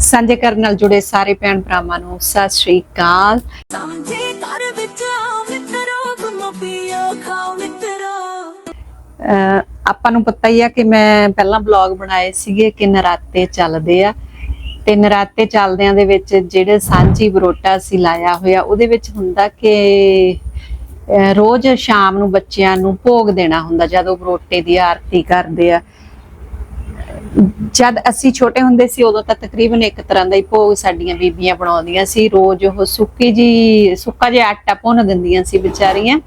ਸਾਂਝੇ ਕਰਨ ਨਾਲ ਜੁੜੇ ਸਾਰੇ ਭੈਣ ਭਰਾਵਾਂ ਨੂੰ ਸਤਿ ਸ਼੍ਰੀ ਅਕਾਲ। ਸਮਝੇ ਘਰ ਵਿੱਚ ਆਓ ਮਿੱਤਰੋ ਘੁੰਮੋ ਪੀਓ ਖਾਓ ਮਿੱਤਰੋ ਅਹ ਆਪਾਂ ਨੂੰ ਪਤਾ ਹੀ ਆ ਕਿ ਮੈਂ ਪਹਿਲਾਂ ਬਲੌਗ ਬਣਾਏ ਸੀਗੇ ਕਿ ਨਰਾਤੇ ਚੱਲਦੇ ਆ। ਤੇ ਨਰਾਤੇ ਚੱਲਦਿਆਂ ਦੇ ਵਿੱਚ ਜਿਹੜੇ ਸਾਂਝੀ ਬਰੋਟਾ ਅਸੀਂ ਲਾਇਆ ਹੋਇਆ ਉਹਦੇ ਵਿੱਚ ਹੁੰਦਾ ਕਿ ਰੋਜ਼ ਸ਼ਾਮ ਨੂੰ ਬੱਚਿਆਂ ਨੂੰ ਭੋਗ ਦੇਣਾ ਹੁੰਦਾ ਜਦੋਂ ਬਰੋਟੇ ਦੀ ਆਰਤੀ ਕਰਦੇ ਆ। ਜਦ ਅਸੀਂ ਛੋਟੇ ਹੁੰਦੇ ਸੀ, ਉਦੋਂ ਤਾਂ ਤਕਰੀਬਨ ਇੱਕ ਤਰ੍ਹਾਂ ਦਾ ਹੀ ਭੋਗ ਸਾਡੀਆਂ ਬੀਬੀਆਂ ਬਣਾਉਂਦੀਆਂ ਸੀ। ਰੋਜ਼ ਉਹ ਸੁੱਕੀ ਜੀ, ਸੁੱਕਾ ਜਿਹਾ ਆਟਾ ਭੁੰਨ ਦਿੰਦੀਆਂ ਸੀ ਵਿਚਾਰੀਆਂ।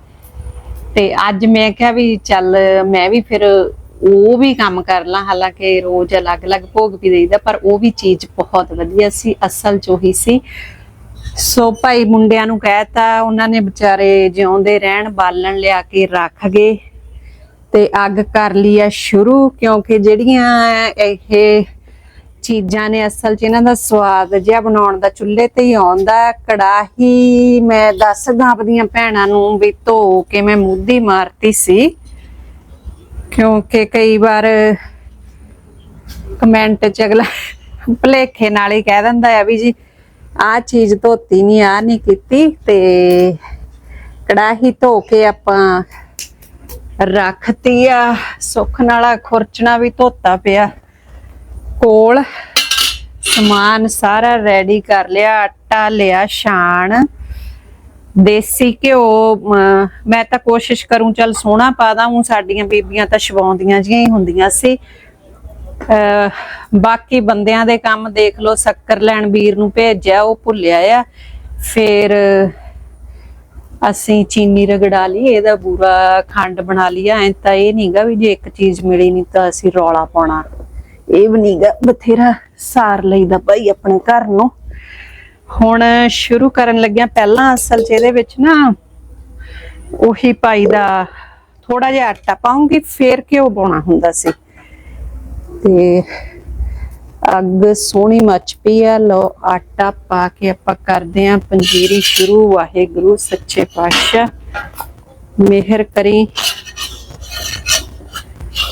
ਤੇ ਅੱਜ ਮੈਂ ਕਿਹਾ ਵੀ ਚੱਲ ਮੈਂ ਵੀ ਫਿਰ ਉਹ ਵੀ ਕੰਮ ਕਰ ਲਾਂ। ਹਾਲਾਂਕਿ ਰੋਜ਼ ਅਲੱਗ-ਅਲੱਗ ਭੋਗ ਵੀ ਦੇਈਦਾ, ਪਰ ਉਹ ਵੀ ਚੀਜ਼ ਬਹੁਤ ਵਧੀਆ ਸੀ, ਅਸਲ ਚ ਉਹੀ ਸੀ। ਸੋ ਭਾਈ ਮੁੰਡਿਆਂ ਨੂੰ ਕਹਿਤਾ ਉਹਨਾਂ ਨੇ ਵਿਚਾਰੇ ਜਿਉਂਦੇ ਰਹਿਣ, ਬਾਲਣ ਲਿਆ ਕੇ ਰੱਖ ਗਏ। ਤੇ ਅੱਗ ਕਰ ਲਈ ਆ ਸ਼ੁਰੂ, ਕਿਉਂਕਿ ਜਿਹੜੀਆਂ ਇਹ ਚੀਜ਼ਾਂ ਨੇ ਅਸਲ 'ਚ ਇਹਨਾਂ ਦਾ ਸਵਾਦ ਜਿਹਾ ਬਣਾਉਣ ਦਾ ਚੁੱਲ੍ਹੇ ਤੇ ਹੀ ਆਉਂਦਾ ਕੜਾਹੀ ਮੈਂ ਦੱਸਦਾ ਆਪਦੀਆਂ ਭੈਣਾਂ ਨੂੰ ਵੀ ਧੋ ਕੇ ਮੈਂ ਮੁੱਦੀ ਮਾਰਤੀ ਸੀ, ਕਿਉਂਕਿ ਕਈ ਵਾਰ ਕਮੈਂਟ 'ਚ ਅਗਲਾ ਭਲੇਖੇ ਨਾਲ ਹੀ ਕਹਿ ਦਿੰਦਾ ਆ ਵੀ ਜੀ, ਆਹ ਚੀਜ਼ ਧੋਤੀ ਨਹੀਂ ਆ ਨਹੀਂ ਕੀਤੀ ਤੇ ਕੜਾਹੀ ਧੋ ਕੇ ਆਪਾਂ ਰੱਖਤੀ ਆ ਸੁੱਖ ਨਾਲਾ ਖੁਰਚਣਾ ਵੀ ਧੋਤਾ ਪਿਆ। ਕੋਲ ਸਮਾਨ ਸਾਰਾ ਰੈਡੀ ਕਰ ਲਿਆ ਆਟਾ ਲਿਆ ਛਾਣ। ਦੇਸੀ ਘਿਓ ਅਮ, ਮੈਂ ਤਾਂ ਕੋਸ਼ਿਸ਼ ਕਰੂੰ ਚਲ ਸੋਹਣਾ ਪਾ ਦਾਂ ਊਂ ਸਾਡੀਆਂ ਬੀਬੀਆਂ ਤਾਂ ਸ਼ਵਾਉਂਦੀਆਂ ਜੀਆਂ ਹੀ ਹੁੰਦੀਆਂ ਸੀ। ਅਹ, ਬਾਕੀ ਬੰਦਿਆਂ ਦੇ ਕੰਮ ਦੇਖ ਲਓ ਸ਼ੱਕਰ ਲੈਣ ਵੀਰ ਨੂੰ ਭੇਜਿਆ ਉਹ ਭੁੱਲਿਆ ਆ। ਫਿਰ ਅਸੀਂ ਚੀਨੀ ਰਗੜਾ ਲਈ, ਇਹਦਾ ਬੂਰਾ ਖੰਡ ਬਣਾ ਲਿਆ, ਐ ਤਾਂ ਇਹ ਨਹੀਂਗਾ ਵੀ ਜੇ ਇੱਕ ਚੀਜ਼ ਮਿਲੀ ਨਹੀਂ ਤਾਂ ਅਸੀਂ ਰੌਲਾ ਪਾਉਣਾ। ਇਹ ਵੀ ਨਹੀਂਗਾ ਬਥੇਰਾ ਸਾਰ ਲਈਦਾ ਭਾਈ ਆਪਣੇ ਘਰ ਨੂੰ। ਹੁਣ ਸ਼ੁਰੂ ਕਰਨ ਲੱਗਿਆ ਪਹਿਲਾਂ ਅਸਲ ਚ ਇਹਦੇ ਵਿੱਚ ਨਾ ਉਹੀ ਪਾਈ ਦਾ ਥੋੜਾ ਜਿਹਾ ਆਟਾ ਪਾਉਂਗੀ, ਫੇਰ ਘਿਓ ਪਾਉਣਾ ਹੁੰਦਾ ਸੀ। ਤੇ ਅੱਗ ਸੋਹਣੀ ਮੱਚ ਪਈ ਆ। ਲਓ, ਆਟਾ ਪਾ ਕੇ ਆਪਾਂ ਕਰਦੇ ਆਂ ਪੰਜੀਰੀ ਸ਼ੁਰੂ। ਵਾਹਿਗੁਰੂ, ਸੱਚੇ ਪਾਤਸ਼ਾਹ, ਮਿਹਰ ਕਰੀ।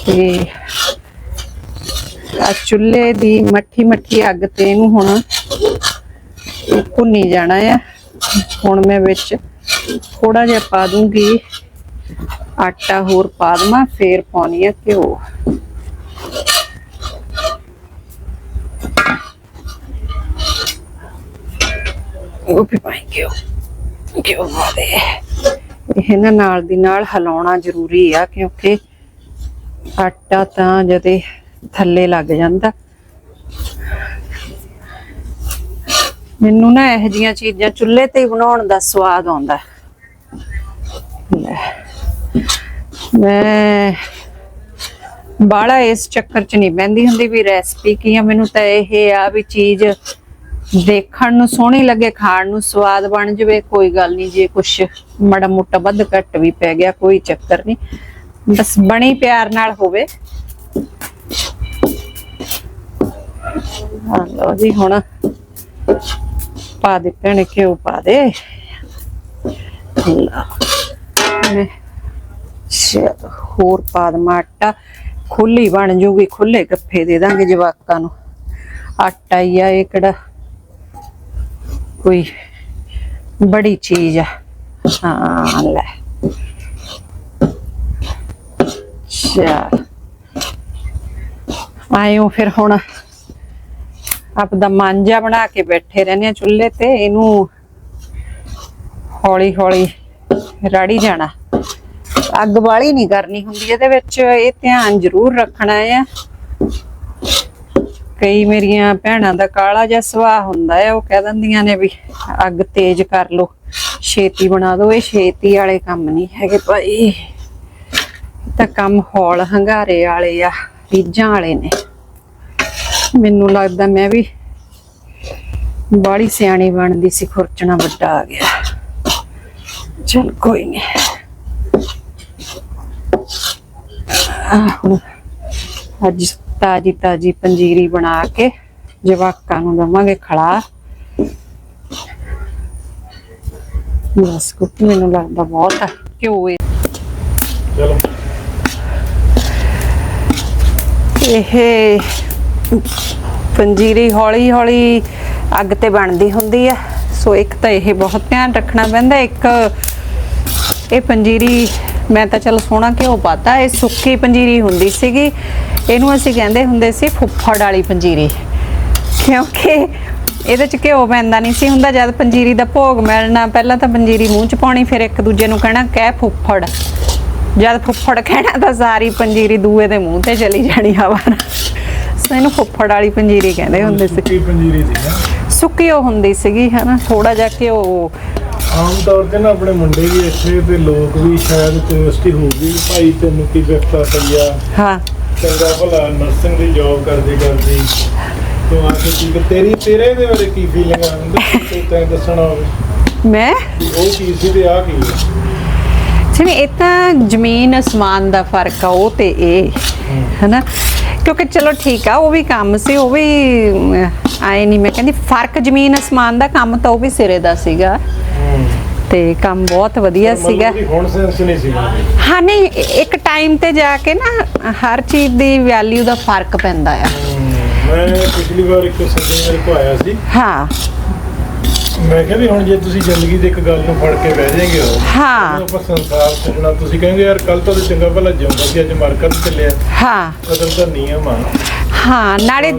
ਤੇ ਆ ਚੁੱਲ੍ਹੇ ਦੀ ਮੱਠੀ ਮੱਠੀ ਅੱਗ ਤੇ ਇਹਨੂੰ ਹੁਣ ਭੁੰਨੀ ਜਾਣਾ ਆ। ਹੁਣ ਮੈਂ ਵਿੱਚ ਥੋੜਾ ਜਿਹਾ ਪਾ ਦੂੰਗੀ। ਆਟਾ ਹੋਰ ਪਾ ਦਵਾਂ, ਫੇਰ ਪਾਉਣੀ ਆ ਘਿਓ। ਉਹ ਪਾਈ ਘਿਓ ਘਿਓ ਪਾ ਦੇ। ਨਾਲ ਦੀ ਨਾਲ ਹਿਲਾਉਣਾ ਜ਼ਰੂਰੀ ਆ, ਕਿਉਂਕਿ ਆਟਾ ਤਾਂ ਜਦੇ ਥੱਲੇ ਲੱਗ ਜਾਂਦਾ। ਮੈਨੂੰ ਨਾ ਇਹੋ ਜੀਆਂ ਚੀਜ਼ਾਂ ਚੁੱਲ੍ਹੇ ਤੇ ਬਣਾਉਣ ਦਾ ਸਵਾਦ ਆਉਂਦਾ। ਮੈਂ ਬਾਲਾ ਇਸ ਚੱਕਰ ਚ ਨਹੀਂ ਬਹਿੰਦੀ ਹੁੰਦੀ ਵੀ ਰੈਸਪੀ ਕੀ ਆ। ਮੈਨੂੰ ਤਾਂ ਇਹ ਆ ਵੀ ਚੀਜ਼ ਦੇਖਣ ਨੂੰ ਸੋਹਣੀ ਲੱਗੇ, ਖਾਣ ਨੂੰ ਸਵਾਦ ਬਣ ਜਵੇ, ਕੋਈ ਗੱਲ ਨਹੀਂ ਜੇ ਕੁਛ ਮੜਾ ਮੋਟਾ ਵੱਧ ਘੱਟ ਵੀ ਪੈ ਗਿਆ, ਕੋਈ ਚੱਕਰ ਨਹੀਂ ਬਸ ਬਣੀ ਪਿਆਰ ਨਾਲ ਹੋਵੇ। ਹਾਂ, ਲਓ ਜੀ, ਹੁਣ ਪਾ ਦੇ ਭੈਣੇ, ਘਿਓ ਪਾ ਦੇ। ਮੈਂ ਸ਼ਾਇਦ ਹੋਰ ਪਾ ਦੇਵਾਂ ਆਟਾ। ਖੁੱਲੀ ਬਣ ਜੂਗੀ ਖੁੱਲੇ ਗੱਫੇ ਦੇ ਦਾਂਗੇ ਜਵਾਕਾਂ ਨੂੰ। ਆਟਾ ਹੀ ਆ ਇਹ ਕਿਹੜਾ? ਕੋਈ ਬੜੀ ਚੀਜ਼ ਆ। ਹਾਂ, ਲੈ। ਚਲ ਆਇਓ ਫਿਰ ਹੁਣ ਆਪਦਾ ਮਾਂਜਾ ਬਣਾ ਕੇ ਬੈਠੇ ਰਹਿੰਦੇ ਆ ਚੁੱਲ੍ਹੇ ਤੇ। ਇਹਨੂੰ ਹੌਲੀ ਹੌਲੀ ਰਾੜੀ ਜਾਣਾ। ਅੱਗ ਵਾਲੀ ਨਹੀਂ ਕਰਨੀ ਹੁੰਦੀ ਇਹਦੇ ਵਿੱਚ। ਇਹ ਧਿਆਨ ਜ਼ਰੂਰ ਰੱਖਣਾ ਆ। ਕਈ ਮੇਰੀਆਂ ਭੈਣਾਂ ਦਾ ਕਾਲਾ ਜਿਹਾ ਸੁਭਾਅ ਹੁੰਦਾ ਹੈ ਉਹ ਕਹਿ ਦਿੰਦੀਆਂ ਨੇ ਵੀ ਅੱਗ ਤੇਜ਼ ਕਰ ਲੋ ਛੇਤੀ ਬਣਾ ਦਿਓ ਇਹ ਛੇਤੀ ਵਾਲੇ ਕੰਮ ਨਹੀਂ ਹੈਗੇ ਭਾਈ। ਤਾਂ ਕੰਮ ਹੌਲ ਹੰਗਾਰੇ ਵਾਲੇ ਆ ਰੀਝਾਂ ਵਾਲੇ ਨੇ। ਮੈਨੂੰ ਲੱਗਦਾ ਮੈਂ ਵੀ ਬਾੜੀ ਸਿਆਣੀ ਬਣਦੀ ਸੀ, ਖੁਰਚਣਾ ਵੱਡਾ ਆ ਗਿਆ। ਚਲ ਕੋਈ ਨਹੀਂ ਆਹ ਅੱਜ ਤਾਜੀ ਤਾਜੀ ਪੰਜੀਰੀ ਬਣਾ ਕੇ ਜਵਾਕਾਂ ਨੂੰ ਦਵਾਂਗੇ ਖੜਾ ਬਸ ਕੁੱਟ ਮੈਨੂੰ ਲੱਗਦਾ ਬਹੁਤ ਆ। ਘਿਓ ਇਹ? ਚਲੋ। ਇਹ ਪੰਜੀਰੀ ਹੌਲੀ ਹੌਲੀ ਅੱਗ ਤੇ ਬਣਦੀ ਹੁੰਦੀ ਆ। ਸੋ ਇੱਕ ਤਾਂ ਇਹ ਬਹੁਤ ਧਿਆਨ ਰੱਖਣਾ ਪੈਂਦਾ ਇੱਕ ਇਹ ਪੰਜੀਰੀ ਮੈਂ ਤਾਂ ਚਲ ਸੋਹਣਾ ਘਿਓ ਪਾਤਾ ਇਹ ਸੁੱਕੀ ਪੰਜੀਰੀ ਹੁੰਦੀ ਸੀਗੀ। ਇਹਨੂੰ ਅਸੀਂ ਕਹਿੰਦੇ ਹੁੰਦੇ ਸੀ ਫੁੱਫੜ ਵਾਲੀ ਪੰਜੀਰੀ। ਕਿਉਂਕਿ ਇਹਦੇ ਚ ਘਿਓ ਪੈਂਦਾ ਨਹੀਂ ਸੀ ਹੁੰਦਾ ਜਦ ਪੰਜੀਰੀ ਦਾ ਭੋਗ ਮਿਲਣਾ ਪਹਿਲਾਂ ਤਾਂ ਪੰਜੀਰੀ ਮੂੰਹ ਚ ਪਾਉਣੀ ਫਿਰ ਇੱਕ ਦੂਜੇ ਨੂੰ ਕਹਿਣਾ ਕਹਿ ਫੁੱਫੜ। ਜਦ ਫੁੱਫੜ ਕਹਿਣਾ ਤਾਂ ਸਾਰੀ ਪੰਜੀਰੀ ਦੂਏ ਦੇ ਮੂੰਹ ਤੇ ਚਲੀ ਜਾਣੀ ਹਵਾ ਨਾਲ। ਸੋ ਇਹਨੂੰ ਫੁੱਫੜ ਵਾਲੀ ਪੰਜੀਰੀ ਕਹਿੰਦੇ ਹੁੰਦੇ ਸੀ। ਸੁੱਕੀ ਪੰਜੀਰੀ ਸੀ ਨਾ। ਸੁੱਕੀ ਉਹ ਹੁੰਦੀ ਸੀਗੀ ਹਨਾ ਥੋੜਾ ਜਿਹਾ ਘਿਓ ਆਮ ਤੌਰ ਤੇ ਨਾ ਆਪਣੇ ਮੁੰਡੇ ਵੀ ਇੱਥੇ ਤੇ ਲੋਕ ਵੀ ਸ਼ਾਇਦ ਕਿਉਰਿਓਸਿਟੀ ਹੋਊਗੀ ਭਾਈ ਤੈਨੂੰ ਕੀ ਵਿਵਸਥਾ ਪਈ ਆ ਹਾਂ। ਚੰਗਾ ਭਲਾ ਨਰਸਿੰਗ ਦੀ ਜੌਬ ਕਰਦੀ ਕਰਦੀ। ਤੂੰ ਆ ਕੇ ਕੀ ਤੇਰੀ ਤੇਰੇ ਦੇ ਬਾਰੇ ਕੀ ਫੀਲਿੰਗ ਆ? ਹੁੰਦਾ ਤੇ ਤੈਂ ਦੱਸਣਾ ਹੋਵੇ। ਮੈਂ? ਉਹ ਕੀ ਸੀ ਤੇ ਆ ਕੀ ਜਿਵੇਂ ਇਹ ਤਾਂ ਜ਼ਮੀਨ ਅਸਮਾਨ ਦਾ ਫ਼ਰਕ ਆ ਉਹ ਤੇ ਇਹ ਹਨਾ? ਕਿਉਂਕਿ ਚਲੋ ਠੀਕ ਆ ਉਹ ਵੀ ਕੰਮ ਸੀ ਉਹ ਵੀ ਆਏ ਨਹੀਂ ਮੈਂ ਕਹਿੰਦੀ ਫ਼ਰਕ ਜ਼ਮੀਨ ਅਸਮਾਨ ਦਾ ਕੰਮ ਤਾਂ ਉਹ ਵੀ ਸਿਰੇ ਦਾ ਸੀਗਾ। ਤੇ ਕੰਮ ਬਹੁਤ ਵਧੀਆ ਸੀਗਾ। ਹੁਣ ਸੈਂਸ ਨਹੀਂ ਸੀ ਹਾਂ ਨਹੀਂ ਇੱਕ ਟਾਈਮ ਤੇ ਜਾ ਕੇ ਨਾ ਹਰ ਚੀਜ਼ ਦੀ ਵੈਲਿਊ ਦਾ ਫ਼ਰਕ ਪੈਂਦਾ ਆ। ਮੈਂ ਪਿਛਲੀ ਵਾਰ ਇੱਕ ਸੱਜਣ ਮੇਰੇ ਕੋ ਆਇਆ ਸੀ। ਹਾਂ। ਮੈਂ ਕਿਹਾ ਵੀ ਹੁਣ ਜੇ ਤੁਸੀਂ ਜ਼ਿੰਦਗੀ ਦੀ ਇੱਕ ਗੱਲ ਨੂੰ ਫੜ ਕੇ ਬਹਿ ਜਾਏਗੇ ਹੋ ਹਾਂ। ਆਪਾਂ ਸੰਸਾਰ ਚੱਲਣਾ। ਤੁਸੀਂ ਕਹਿੰਗੇ ਯਾਰ ਕੱਲ ਤਾਂ ਚੰਗਾ ਭਲਾ ਜਿਉਂਦਾ ਸੀ ਅੱਜ ਮਰ ਕਰ ਚੱਲਿਆ। ਹਾਂ। ਕਦਰ ਤਾਂ ਨਿਯਮ ਆ ਹਾਂ ਨਾਲੇ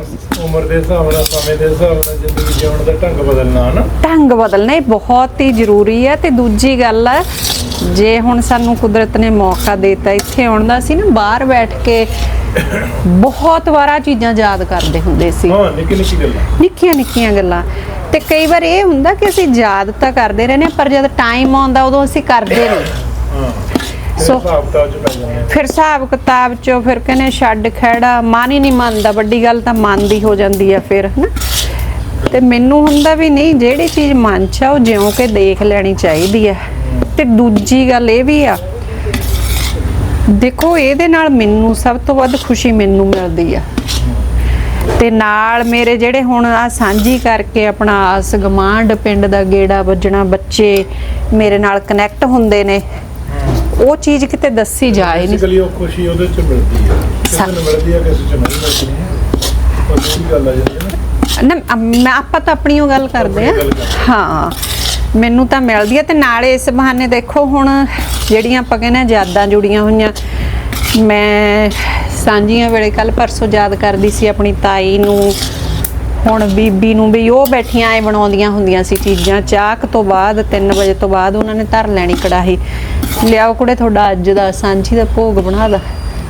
ਉਮਰ ਦੇ ਹਿਸਾਬ ਨਾਲ ਸਮੇਂ ਦੇ ਹਿਸਾਬ ਨਾਲ ਜ਼ਿੰਦਗੀ ਜਿਉਣ ਦਾ ਢੰਗ ਬਦਲਣਾ ਹਨਾ ਢੰਗ ਬਦਲਣਾ ਇਹ ਬਹੁਤ ਹੀ ਜ਼ਰੂਰੀ ਹੈ ਤੇ ਦੂਜੀ ਗੱਲ ਹੈ ਜੇ ਹੁਣ ਸਾਨੂੰ ਕੁਦਰਤ ਨੇ ਮੌਕਾ ਦਿੱਤਾ ਇੱਥੇ ਆਉਣ ਦਾ ਸੀ ਨਾ ਬਾਹਰ ਬੈਠ ਕੇ ਬਹੁਤ ਵਾਰਾ ਚੀਜ਼ਾਂ ਯਾਦ ਕਰਦੇ ਹੁੰਦੇ ਸੀ। ਹਾਂ ਨਿੱਕੀ ਨਿੱਕੀ ਗੱਲਾਂ। ਨਿੱਕੀਆਂ ਨਿੱਕੀਆਂ ਗੱਲਾਂ। ਤੇ ਕਈ ਵਾਰ ਇਹ ਹੁੰਦਾ ਕਿ ਅਸੀਂ ਯਾਦ ਤਾਂ ਕਰਦੇ ਰਹਿੰਦੇ ਪਰ ਜਦ ਟਾਈਮ ਆਉਂਦਾ ਉਦੋਂ ਅਸੀਂ ਕਰਦੇ ਨਹੀਂ। ਹਾਂ। ਸੋ-। ਫਿਰ ਹਿਸਾਬ ਕਿਤਾਬ ਚੋਂ ਫਿਰ ਕਹਿੰਦੇ ਛੱਡ ਖੜਾ ਮਨ ਹੀ ਨਹੀਂ ਮੰਨਦਾ ਵੱਡੀ ਗੱਲ ਤਾਂ ਮਨ ਦੀ ਹੋ ਜਾਂਦੀ ਆ ਫਿਰ ਹਨਾ? ਤੇ ਮੈਨੂੰ ਹੁੰਦਾ ਵੀ ਨਹੀਂ ਜਿਹੜੀ ਚੀਜ਼ ਮਨ ਚ ਆ ਉਹ ਜਿਉਂ ਕੇ ਦੇਖ ਲੈਣੀ ਚਾਹੀਦੀ ਆ। ਤੇ ਦੂਜੀ ਗੱਲ ਇਹ ਵੀ ਆ ਦੇਖੋ ਇਹਦੇ ਨਾਲ ਮੈਨੂੰ ਸਭ ਤੋਂ ਵੱਧ ਖੁਸ਼ੀ ਮੈਨੂੰ ਮਿਲਦੀ ਆ। ਤੇ ਨਾਲ ਮੇਰੇ ਜਿਹੜੇ ਹੁਣ ਆ ਸਾਂਝੀ ਕਰਕੇ ਆਪਣਾ ਆਸ ਗਮਾਂਡ ਪਿੰਡ ਦਾ ਗੇੜਾ ਵੱਜਣਾ ਬੱਚੇ ਮੇਰੇ ਨਾਲ ਕਨੈਕਟ ਹੁੰਦੇ ਨੇ। ਉਹ ਚੀਜ਼ ਕਿਤੇ ਦੱਸੀ ਜਾਏ ਨਹੀਂ। ਬੇਸਿਕਲੀ ਉਹ ਖੁਸ਼ੀ ਉਹਦੇ ਚ ਮਿਲਦੀ ਹੈ। ਕਿਸੇ ਨੂੰ ਮਿਲਦੀ ਹੈ ਕਿਸੇ ਚ ਨਹੀਂ ਮਿਲਦੀ ਉਹ ਜਿਹੜੀ ਗੱਲ ਆ ਜਾਂਦੀ ਹੈ ਨਾ। ਮੈਂ ਆਪਾਂ ਤਾਂ ਆਪਣੀ ਉਹ ਗੱਲ ਕਰਦੇ ਆ। ਹਾਂ। ਮੈਨੂੰ ਤਾਂ ਮਿਲਦੀ ਆ ਤੇ ਨਾਲੇ ਇਸ ਬਹਾਨੇ ਦੇਖੋ ਹੁਣ ਜਿਹੜੀਆਂ ਆਪਾਂ ਕਹਿੰਦੇ ਆ ਯਾਦਾਂ ਜੁੜੀਆਂ ਹੋਈਆਂ। ਮੈਂ ਸਾਂਝੀਆਂ ਵੇਲੇ ਕੱਲ ਪਰਸੋਂ ਯਾਦ ਕਰਦੀ ਸੀ ਆਪਣੀ ਤਾਈ ਨੂੰ। ਹੁਣ ਬੀਬੀ ਨੂੰ ਵੀ ਉਹ ਬੈਠੀਆਂ ਐ ਬਣਾਉਂਦੀਆਂ ਹੁੰਦੀਆਂ ਸੀ ਚੀਜ਼ਾਂ। ਚਾਕ ਤੋਂ ਬਾਅਦ 3 ਵਜੇ ਤੋਂ ਬਾਅਦ ਉਹਨਾਂ ਨੇ ਧਰ ਲੈਣੀ ਕੜਾਹੀ। ਲਿਆਓ ਕੁੜੇ ਤੁਹਾਡਾ ਅੱਜ ਦਾ ਸਾਂਝੀ ਦਾ ਭੋਗ ਬਣਾ ਦਾ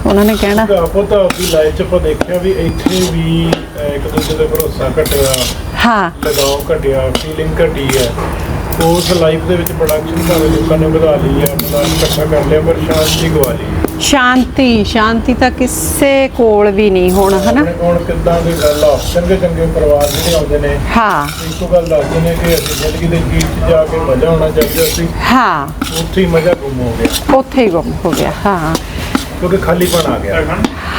ਉਹਨਾਂ ਨੇ ਕਹਿਣਾ। ਆਪੋ ਤਾਂ ਆਪਣੀ ਲਾਈਫ ਚ ਆਪਾਂ ਦੇਖਿਆ ਵੀ ਇੱਥੇ ਵੀ ਇੱਕ ਦੂਜੇ ਤੇ ਭਰੋਸਾ ਘਟਿਆ। ਹਾਂ। ਲਗਾਓ ਘਟਿਆ ਫੀਲਿੰਗ ਘਟੀ ਹੈ। ਉਸ ਲਾਈਫ ਦੇ ਵਿੱਚ ਪ੍ਰੋਡਕਸ਼ਨ ਭਾਵੇਂ ਲੋਕਾਂ ਨੇ ਵਧਾ ਲਈ ਹੈ ਆਪਣਾ ਇਕੱਠਾ ਕਰ ਲਿਆ ਪਰ ਸ਼ਾਂਤੀ ਗਵਾ ਲਈ। ਸ਼ਾਂਤੀ ਸ਼ਾਂਤੀ ਤਾਂ ਕਿਸੇ ਕੋਲ ਵੀ ਨਹੀਂ ਹੁਣ ਹਨਾ? ਆਪਣੇ ਕੋਲ ਕਿੱਦਾਂ ਦੀ ਗੱਲ ਆ? ਚੰਗੇ ਚੰਗੇ ਪਰਿਵਾਰ ਜਿਹੜੇ ਆਉਂਦੇ ਨੇ ਹਾਂ। ਇੱਕੋ ਗੱਲ ਦੱਸਦੇ ਨੇ ਕਿ ਅਸੀਂ ਜ਼ਿੰਦਗੀ ਦੇ ਗੀਤ 'ਚ ਜਾ ਕੇ ਮਜ਼ਾ ਆਉਣਾ ਚਾਹੀਦਾ ਸੀ। ਹਾਂ। ਉੱਥੇ ਹੀ ਮਜ਼ਾ ਗੁੰਮ ਹੋ ਗਿਆ। ਉੱਥੇ ਹੀ ਗੁੰਮ ਹੋ ਗਿਆ ਹਾਂ। ਕਿਉਂਕਿ ਖਾਲੀਪਨ ਆ ਗਿਆ।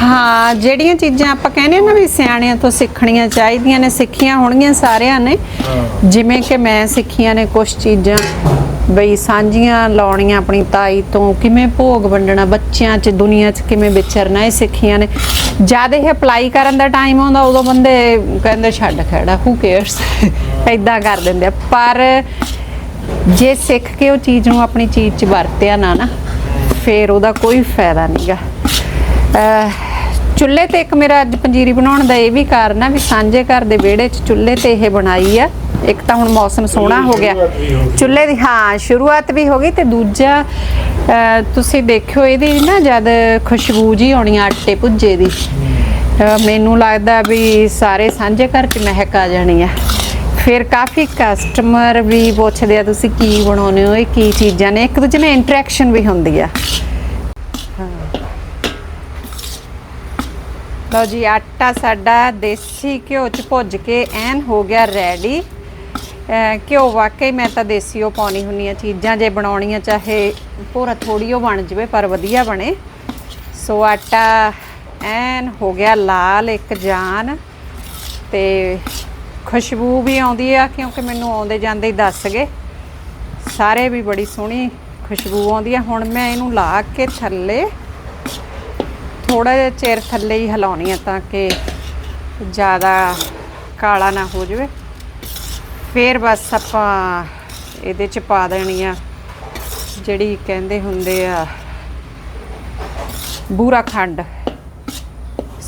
ਹਾਂ ਜਿਹੜੀਆਂ ਚੀਜ਼ਾਂ ਆਪਾਂ ਕਹਿੰਦੇ ਆ ਨਾ ਵੀ ਸਿਆਣਿਆਂ ਤੋਂ ਸਿੱਖਣੀਆਂ ਚਾਹੀਦੀਆਂ ਨੇ ਸਿੱਖੀਆਂ ਹੋਣਗੀਆਂ ਸਾਰਿਆਂ ਨੇ। ਜਿਵੇਂ ਕਿ ਮੈਂ ਸਿੱਖੀਆਂ ਨੇ ਕੁਝ ਚੀਜ਼ਾਂ ਬਈ ਸਾਂਝੀਆਂ ਲਾਉਣੀਆਂ ਆਪਣੀ ਤਾਈ ਤੋਂ ਕਿਵੇਂ ਭੋਗ ਵੰਡਣਾ ਬੱਚਿਆਂ 'ਚ ਦੁਨੀਆ 'ਚ ਕਿਵੇਂ ਵਿਚਰਨਾ ਇਹ ਸਿੱਖੀਆਂ ਨੇ। ਜਦ ਇਹ ਅਪਲਾਈ ਕਰਨ ਦਾ ਟਾਈਮ ਆਉਂਦਾ ਉਦੋਂ ਬੰਦੇ ਕਹਿੰਦੇ ਛੱਡ ਖੜਾ ਹੂ। ਕੇਅਰਸ ਐਦਾਂ ਕਰ ਦਿੰਦੇ ਪਰ ਜੇ ਸਿੱਖ ਕੇ ਉਹ ਚੀਜ਼ ਨੂੰ ਆਪਣੀ ਚੀਜ਼ 'ਚ ਵਰਤਿਆ ਨਾ ਨਾ ਫੇਰ ਉਹਦਾ ਕੋਈ ਫਾਇਦਾ ਨਹੀਂਗਾ ਚੁੱਲ੍ਹੇ ਤੇ ਇੱਕ ਮੇਰਾ ਅੱਜ ਪੰਜੀਰੀ ਬਣਾਉਣ ਦਾ ਇਹ ਵੀ ਕਾਰਨ ਆ ਵੀ ਸਾਂਝੇ ਘਰ ਦੇ ਵਿਹੜੇ 'ਚ ਚੁੱਲ੍ਹੇ ਤੇ ਇਹ ਬਣਾਈ ਆ। ਇੱਕ ਤਾਂ ਹੁਣ ਮੌਸਮ ਸੋਹਣਾ ਹੋ ਗਿਆ। ਚੁੱਲ੍ਹੇ ਦੀ ਹਾਂ ਸ਼ੁਰੂਆਤ ਵੀ ਹੋ ਗਈ ਤੇ ਦੂਜਾ ਤੁਸੀਂ ਦੇਖਿਓ ਇਹਦੀ ਨਾ ਜਦ ਖੁਸ਼ਬੂ ਜੀ ਆਉਣੀ ਆ ਆਟੇ ਭੁੱਜੇ ਦੀ ਮੈਨੂੰ ਲੱਗਦਾ ਵੀ ਸਾਰੇ ਸਾਂਝੇ ਘਰ 'ਚ ਮਹਿਕ ਆ ਜਾਣੀ ਆ। ਫਿਰ ਕਾਫੀ ਕਸਟਮਰ ਵੀ ਪੁੱਛਦੇ ਆ, ਤੁਸੀਂ ਕੀ ਬਣਾਉਂਦੇ ਹੋ, ਇਹ ਕੀ ਚੀਜ਼ਾਂ ਨੇ? ਇੱਕ ਦੂਜੇ ਨਾਲ ਇੰਟਰੈਕਸ਼ਨ ਵੀ ਹੁੰਦੀ ਆ। ਲਓ ਜੀ, ਆਟਾ ਸਾਡਾ ਦੇਸੀ ਘਿਓ ਚ ਭੁੱਜ ਕੇ ਐਨ ਹੋ ਗਿਆ ਰੈਡੀ ਘਿਓ ਵਾਕਈ ਮੈਂ ਤਾਂ ਦੇਸੀ ਉਹ ਪਾਉਣੀ ਹੁੰਨੀ ਆ, ਚੀਜ਼ਾਂ ਜੇ ਬਣਾਉਣੀਆਂ, ਚਾਹੇ ਪੂਰਾ ਥੋੜੀ ਉਹ ਬਣ ਜਵੇ, ਪਰ ਵਧੀਆ ਬਣੇ। ਸੋ ਆਟਾ ਐਨ ਹੋ ਗਿਆ ਲਾਲ ਇੱਕ ਜਾਨ ਤੇ ਖੁਸ਼ਬੂ ਵੀ ਆਉਂਦੀ ਆ, ਕਿਉਂਕਿ ਮੈਨੂੰ ਆਉਂਦੇ ਜਾਂਦੇ ਹੀ ਦੱਸ ਗਏ। ਸਾਰੇ ਵੀ ਬੜੀ ਸੋਹਣੀ ਖੁਸ਼ਬੂ ਆਉਂਦੀ ਆ। ਹੁਣ ਮੈਂ ਇਹਨੂੰ ਲਾ ਕੇ ਥੱਲੇ ਥੋੜਾ ਜਿਹਾ ਚਿਰ ਥੱਲੇ ਹੀ ਹਿਲਾਉਣੀ ਆ ਤਾਂ ਕਿ ਜ਼ਿਆਦਾ ਕਾਲਾ ਨਾ ਹੋ ਜਾਵੇ। ਫੇਰ ਬਸ ਆਪਾਂ ਇਹਦੇ ਚ ਪਾ ਦੇਣੀ ਆ ਜਿਹੜੀ ਕਹਿੰਦੇ ਹੁੰਦੇ ਆ, ਬੂਰਾ ਖੰਡ।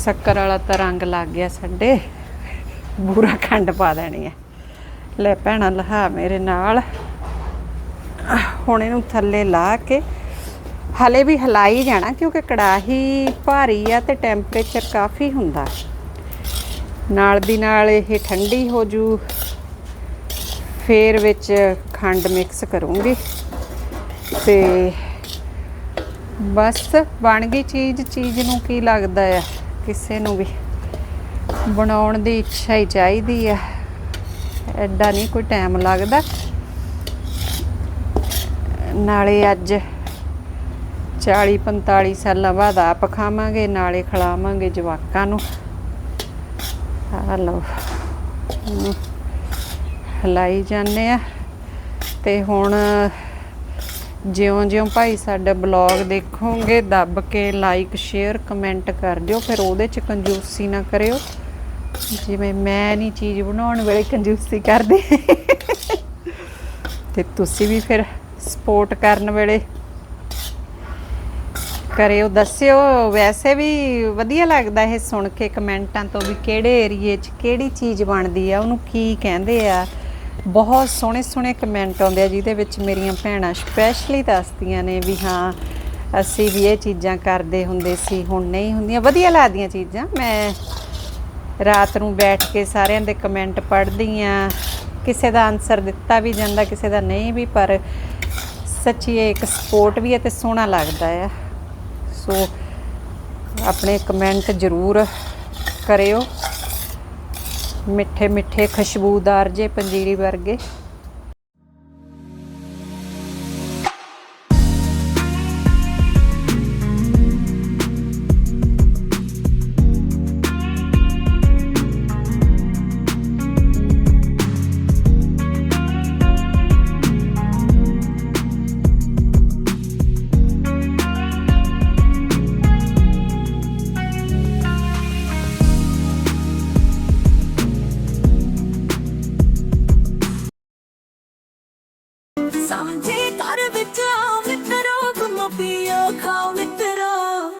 ਸ਼ੱਕਰ ਵਾਲਾ ਤਾਂ ਰੰਗ ਲੱਗ ਗਿਆ ਸਾਡੇ। ਬੂਰਾ ਖੰਡ ਪਾ ਦੇਣੀ ਹੈ। ਲੈ ਭੈਣਾ, ਲਹਾ ਮੇਰੇ ਨਾਲ। ਹੁਣ ਇਹਨੂੰ ਥੱਲੇ ਲਾ ਕੇ ਹਲੇ ਵੀ ਹਿਲਾਈ ਜਾਣਾ ਕਿਉਂਕਿ ਕੜਾਹੀ ਭਾਰੀ ਆ ਤੇ ਟੈਂਪਰੇਚਰ ਕਾਫੀ ਹੁੰਦਾ। ਨਾਲ ਦੀ ਨਾਲ ਇਹ ਠੰਡੀ ਹੋ ਜੂ। ਫੇਰ ਵਿੱਚ ਖੰਡ ਮਿਕਸ ਕਰੂੰਗੀ। ਤੇ ਬਸ ਬਣ ਗਈ ਚੀਜ਼। ਚੀਜ਼ ਨੂੰ ਕੀ ਲੱਗਦਾ ਆ? ਕਿਸੇ ਨੂੰ ਵੀ। ਬਣਾਉਣ ਦੀ ਇੱਛਾ ਹੀ ਚਾਹੀਦੀ ਆ ਐਡਾ ਨਹੀਂ ਕੋਈ ਟਾਈਮ ਲੱਗਦਾ। ਨਾਲੇ ਅੱਜ 40 45 ਸਾਲਾਂ ਬਾਅਦ ਆਪ ਖਾਵਾਂਗੇ, ਨਾਲੇ ਖਿਲਾਵਾਂਗੇ ਜਵਾਕਾਂ ਨੂੰ। ਆ ਲਓ ਹਲਾਈ ਜਾਂਦੇ ਆ। ਤੇ ਹੁਣ ਜਿਉਂ-ਜਿਉਂ ਭਾਈ ਸਾਡਾ ਬਲੌਗ ਦੇਖੋਗੇ, ਦੱਬ ਕੇ ਲਾਈਕ ਸ਼ੇਅਰ ਕਮੈਂਟ ਕਰ ਦਿਓ। ਫਿਰ ਉਹਦੇ ਚ ਕੰਜੂਸੀ ਨਾ ਕਰਿਓ। ਜਿਵੇਂ ਮੈਂ ਨਹੀਂ ਚੀਜ਼ ਬਣਾਉਣ ਵੇਲੇ ਕੰਜੂਸੀ ਕਰਦੀ। ਤੇ ਤੁਸੀਂ ਵੀ ਫਿਰ ਸਪੋਰਟ ਕਰਨ ਵੇਲੇ ਕਰਿਓ, ਦੱਸਿਓ। ਵੈਸੇ ਵੀ ਵਧੀਆ ਲੱਗਦਾ ਇਹ ਸੁਣ ਕੇ ਕਮੈਂਟਾਂ ਤੋਂ ਵੀ ਕਿਹੜੇ ਏਰੀਏ 'ਚ ਕਿਹੜੀ ਚੀਜ਼ ਬਣਦੀ ਆ, ਉਹਨੂੰ ਕੀ ਕਹਿੰਦੇ ਆ। ਬਹੁਤ ਸੋਹਣੇ ਸੋਹਣੇ ਕਮੈਂਟ ਆਉਂਦੇ ਆ, ਜਿਹਦੇ ਵਿੱਚ ਮੇਰੀਆਂ ਭੈਣਾਂ ਸਪੈਸ਼ਲੀ ਦੱਸਦੀਆਂ ਨੇ ਵੀ ਹਾਂ, ਅਸੀਂ ਵੀ ਇਹ ਚੀਜ਼ਾਂ ਕਰਦੇ ਹੁੰਦੇ ਸੀ, ਹੁਣ ਨਹੀਂ ਹੁੰਦੀਆਂ। ਵਧੀਆ ਲੱਗਦੀਆਂ ਚੀਜ਼ਾਂ, ਮੈਂ ਰਾਤ ਨੂੰ ਬੈਠ ਕੇ ਸਾਰਿਆਂ ਦੇ ਕਮੈਂਟ ਪੜ੍ਹਦੀ ਆ ਕਿਸੇ ਦਾ ਆਨਸਰ ਦਿੱਤਾ ਵੀ ਜਾਂਦਾ, ਕਿਸੇ ਦਾ ਨਹੀਂ ਵੀ, ਪਰ ਸੱਚੀ ਇਹ ਇੱਕ ਸਪੋਰਟ ਵੀ ਹੈ ਤੇ ਸੋਹਣਾ ਲੱਗਦਾ ਆ। ਸੋ ਆਪਣੇ ਕਮੈਂਟ ਜ਼ਰੂਰ ਕਰਿਓ। ਮਿੱਠੇ ਮਿੱਠੇ ਖੁਸ਼ਬੂਦਾਰ ਜੇ ਪੰਜੀਰੀ ਵਰਗੇ।